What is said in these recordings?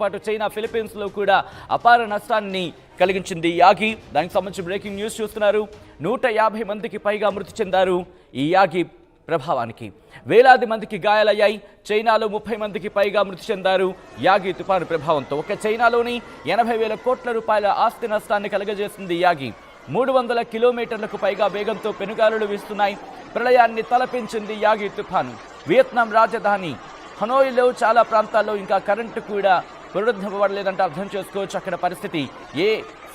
పాటు చైనా ఫిలిపీన్స్లో కూడా అపార నష్టాన్ని కలిగించింది యాగి. దానికి సంబంధించి బ్రేకింగ్ న్యూస్ చూస్తున్నారు. నూట యాభై మందికి పైగా మృతి చెందారు ఈ యాగి ప్రభావానికి. వేలాది మందికి గాయాలయ్యాయి. చైనాలో ముప్పై మందికి పైగా మృతి చెందారు యాగి తుపాను ప్రభావంతో. ఒక చైనాలోని ఎనభై వేల కోట్ల రూపాయల ఆస్తి నష్టాన్ని కలగజేసింది యాగి. మూడు వందల కిలోమీటర్లకు పైగా వేగంతో పెనుగాలులు వీస్తున్నాయి. ప్రళయాన్ని తలపించింది యాగి తుఫాను. వియత్నాం రాజధాని హనోయిలో చాలా ప్రాంతాల్లో ఇంకా కరెంటు కూడా పునరుద్ధరించబడలేదంటే అర్థం చేసుకోవచ్చు అక్కడ పరిస్థితి ఏ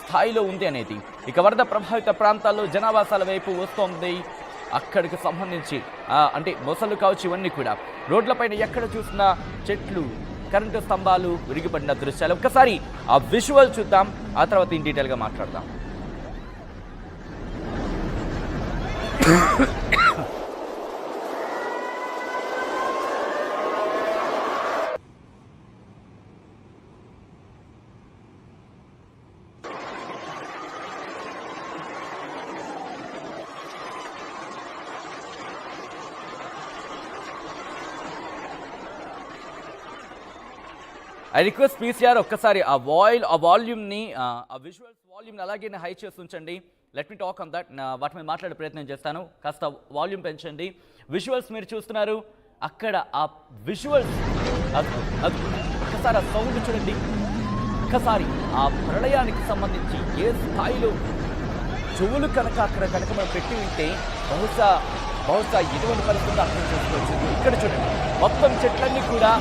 స్థాయిలో ఉంది అనేది. ఇక వరద ప్రభావిత ప్రాంతాల్లో జనావాసాల వైపు వస్తోంది. అక్కడికి సంబంధించి అంటే మొసలు కావచ్చు ఇవన్నీ కూడా. రోడ్లపైన ఎక్కడ చూసినా చెట్లు కరెంటు స్తంభాలు విరిగిపడిన దృశ్యాలు. ఒక్కసారి ఆ విజువల్ చూద్దాం. ఆ తర్వాత ఇన్ డీటెయిల్గా మాట్లాడదాం. ఐ రిక్వెస్ట్ పీసీఆర్ ఒక్కసారి ఆ వాయిల్ ఆ వాల్యూమ్ని ఆ విజువల్స్ వాల్యూమ్ని అలాగే హై చేసి ఉంచండి. Let me talk on that వాటి మీద మాట్లాడే ప్రయత్నం చేస్తాను. కాస్త వాల్యూమ్ పెంచండి. విజువల్స్ మీరు చూస్తున్నారు. అక్కడ ఆ విజువల్స్ ఒక్కసారి ఆ సౌండ్ చూడండి. ఒక్కసారి ఆ ప్రళయానికి సంబంధించి ఏ స్థాయిలో చెవులు కనుక అక్కడ కనుక మనం పెట్టి ఉంటే బహుశా బహుశా ఎటువంటి పరిస్థితులు అర్థం చేసుకోవచ్చు. ఇక్కడ చూడండి. మొత్తం చెట్లన్నీ కూడా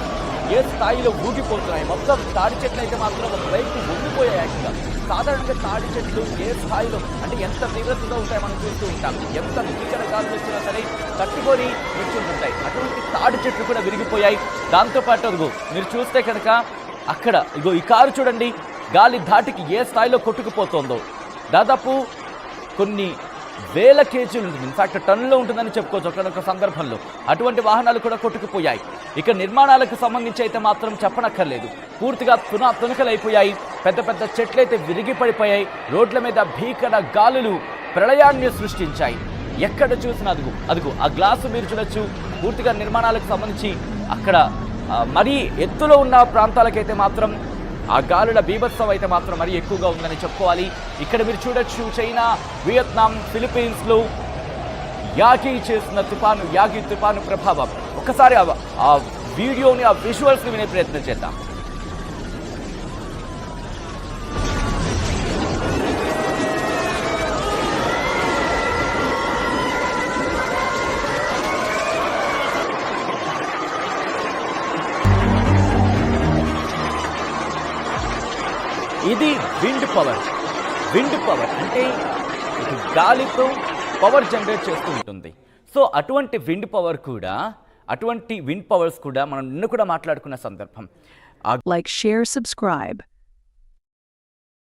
ఏ స్థాయిలో ఊగిపోతున్నాయి? మొత్తం తాడి చెట్లు అయితే మాత్రం ఒకవైపు ఉండిపోయాయి యాక్చువల్గా. సాధారణంగా తాడి చెట్లు ఏ స్థాయిలో అంటే ఎంత తీవ్రతలో ఉంటాయి మనం చూస్తూ ఉంటాం. ఎంత భీకర గాలులు వచ్చినా సరే తట్టుకొని నిల్చుంటుంటాయి. అటువంటి తాడి చెట్లు కూడా విరిగిపోయాయి. దాంతోపాటు అదుగు మీరు చూస్తే కనుక అక్కడ ఇగో ఈ కారు చూడండి. గాలి ధాటికి ఏ స్థాయిలో కొట్టుకుపోతుందో. దాదాపు కొన్ని వేల కేజీలు ఉంటుంది. ఇన్ఫాక్ట్ టన్నులో ఉంటుందని చెప్పుకోవచ్చు ఒకనొక సందర్భంలో. అటువంటి వాహనాలు కూడా కొట్టుకుపోయాయి. ఇక నిర్మాణాలకు సంబంధించి అయితే మాత్రం చెప్పనక్కర్లేదు. పూర్తిగా తున తునకలైపోయాయి. పెద్ద పెద్ద చెట్లయితే విరిగి పడిపోయాయి రోడ్ల మీద భీకర గాలులు ప్రళయాన్ని సృష్టించాయి. ఎక్కడ చూసినా అదుగు అదుగు ఆ గ్లాసు మీరు చూడొచ్చు. పూర్తిగా నిర్మాణాలకు సంబంధించి అక్కడ మరీ ఎత్తులో ఉన్న ప్రాంతాలకైతే మాత్రం ఆ గాలుల బీభత్సం అయితే మాత్రం మరీ ఎక్కువగా ఉందని చెప్పుకోవాలి. ఇక్కడ మీరు చూడొచ్చు చైనా వియత్నాం ఫిలిప్పీన్స్లో యాగి చేసిన తుఫాను యాగి తుఫాను ప్రభావం. ఒక్కసారి ఆ వీడియోని ఆ విజువల్స్ని వినే ప్రయత్నం చేద్దాం. ఇది విండ్ పవర్. విండ్ పవర్ అంటే ఇది గాలితో పవర్ జనరేట్ చేస్తూ ఉంటుంది. సో అటువంటి విండ్ పవర్ కూడా అటువంటి విండ్ పవర్స్ కూడా మనం నిన్న కూడా మాట్లాడుకున్న సందర్భం. Like share subscribe.